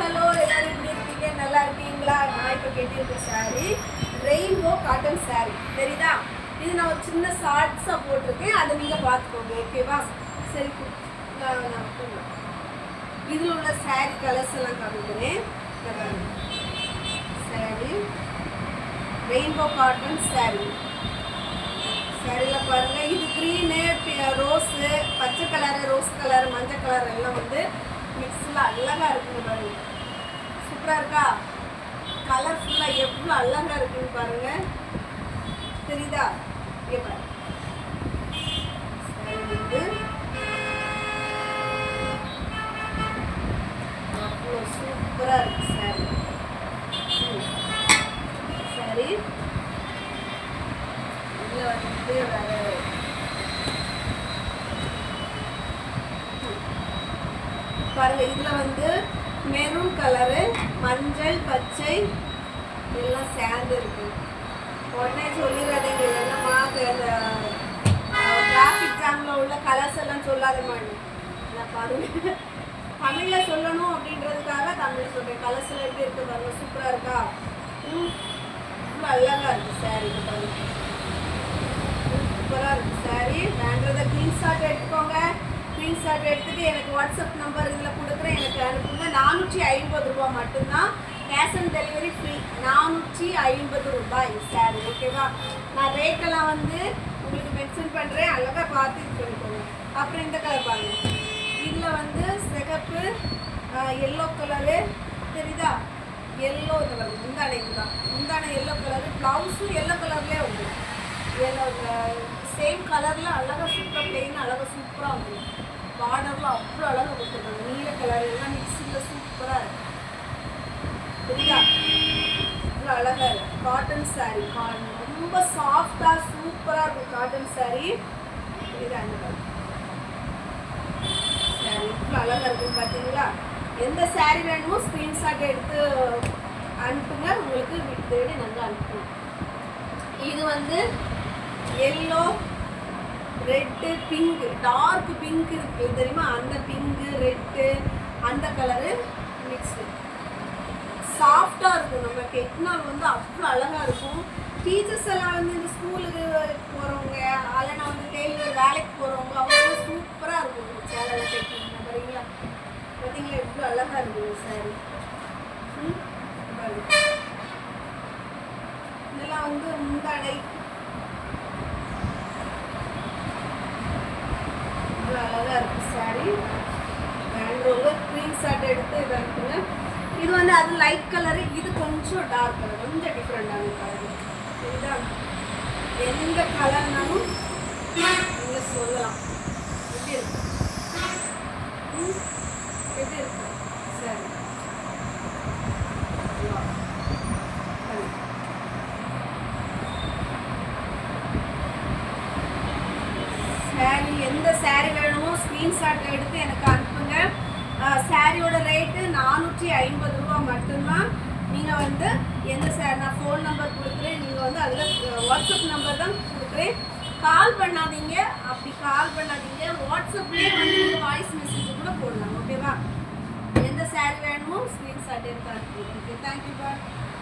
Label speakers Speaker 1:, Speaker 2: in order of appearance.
Speaker 1: hello எல்லாரும் எப்படி இருக்கீங்க நல்லா இருக்கீங்களா நான் இப்போ கேட்டிருக்க சாரி ரெயின்போ காட்டன் சாரி சரிதா இது நான் ஒரு சின்ன ஷார்ட்ஸாக போட்டிருக்கேன் அதை நீங்கள் பார்த்துக்கோங்க ஓகேவா சரி நான் இதில் உள்ள சாரி கலர்ஸ் எல்லாம் காமிக்கிறேன் சாரி ரெயின்போ காட்டன் சாரி சரியில் பாருங்கள் இது க்ரீனு ரோஸு பச்சை கலரு ரோஸ் கலர் மஞ்சள் கலர் எல்லாம் வந்து மிக்ஸில் அழகாக இருக்குது பாருங்க சூப்பராக இருக்கா கலர்ஃபுல்லாக எவ்வளோ அழகாக இருக்குன்னு பாருங்க தெரியுதா இங்கே பாருங்க அவ்வளோ சூப்பராக இருக்கு சாரி சரி இதில் வந்துட்டு வேறு பாருங்கள் இதில் வந்து மெரூன் கலரு மஞ்சள் பச்சை எல்லாம் சேர்ந்து இருக்கு உடனே சொல்லிடுறதுங்க என்னம்மா டிராஃபிக் ஜாமில் உள்ள கலர்ஸ் எல்லாம் சொல்லாத நான் பாருங்க தமிழில் சொல்லணும் அப்படின்றதுக்காக தமிழ் சொல்கிறேன் கலர்ஸ் எப்படி இருக்கு பாருங்க சூப்பராக இருக்கா ம் ரொம்ப அழகாக இருக்குது சாரீ பாருங்க சூப்பராக இருக்குது சாரீ வேண்டதை க்ளீன் ஷார்ட் ஸ்க்ரீன்ஷாட் எடுத்துகிட்டு எனக்கு வாட்ஸ்அப் நம்பர் இதில் கொடுக்குறேன் எனக்கு அனுப்புங்க நானூற்றி ஐம்பது ரூபா மட்டும்தான் கேஷ் ஆன் டெலிவரி ஃப்ரீ நானூற்றி ஐம்பது ரூபாய் சார் ஓகேவா நான் ரேட்டெல்லாம் வந்து உங்களுக்கு மென்ஷன் பண்ணுறேன் அழகாக பார்த்து சொல்லிக்கோங்க அப்புறம் இந்த கலர் பாருங்கள் இதில் வந்து சிகப்பு எல்லோ கலரு தெரியுதா எல்லோ இது வருது முந்தானை இதுதான் முந்தானை எல்லோ கலரு ப்ளவுஸும் எல்லோ கலர்லேயே உண்டு எல்லோ சேம் கலரில் அழகாக சூப்பராக பிளெயின் அழகாக சூப்பராக உண்டு பார்டர்லாம் அவ்வளோ அழகாக கொடுத்துருக்காங்க நீல கலர் எல்லாம் மிக்சியில் சூப்பராக இருக்கு புரியுதா அவ்வளோ அழகாக இருக்கு காட்டன் சாரீ ரொம்ப சாஃப்டாக சூப்பராக இருக்கும் காட்டன் சாரீ புரியுதா சாரி இவ்வளோ அழகாக இருக்குது பார்த்தீங்களா எந்த சாரீ வேணுமோ ஸ்க்ரீன்ஷாட் எடுத்து அனுப்புங்க உங்களுக்கு வீட்டு தேடி நாங்கள் அனுப்புவோம் இது வந்து yellow red pink dark pink இருக்குது தெரியுமா அந்த பிங்க்கு ரெட்டு அந்த கலரு மிக்ஸு சாஃப்டாக இருக்கும் நம்ம கெட்னால் வந்து அவ்வளோ அழகாக இருக்கும் டீச்சர்ஸ் எல்லாம் வந்து இந்த ஸ்கூலுக்கு போகிறவங்க அல்லனா வந்து டெய்லர் வேலைக்கு போகிறவங்க அவங்க சூப்பராக இருக்கும் சேலை சேலையில் பார்த்தீங்களா பார்த்தீங்களா எவ்வளோ அழகாக இருக்குது சாரி இதெல்லாம் வந்து முந்தாடை அழகாக இருக்குது சாரீ அண்ட் க்ரீன் சார்ட் எடுத்து இதாக இருக்குங்க இது வந்து அது லைட் கலரு இது கொஞ்சம் டார்க் கலர் கொஞ்சம் டிஃப்ரெண்டான கலர் சரிங்களா எந்த கலர்னாலும் நீங்கள் சொல்லலாம் எப்படி இருக்கு எப்படி இருக்கு சரி எந்த சாரீ வேணுமோ ஸ்க்ரீன்ஷாட் எடுத்து எனக்கு அனுப்புங்க சாரியோட ரேட்டு நானூற்றி ஐம்பது ரூபா மட்டும்தான் நீங்கள் வந்து எந்த சார் நான் ஃபோன் நம்பர் கொடுக்குறேன் நீங்கள் வந்து அதில் வாட்ஸ்அப் நம்பர் தான் கொடுக்குறேன் கால் பண்ணாதீங்க அப்படி கால் பண்ணாதீங்க வாட்ஸ்அப்லேயே வந்து நீங்கள் வாய்ஸ் மெசேஜ் கூட போடலாம் ஓகேவா எந்த சாரி வேணுமோ ஸ்க்ரீன்ஷாட் எடுத்து அனுப்பிடுங்க ஓகே தேங்க்யூ பா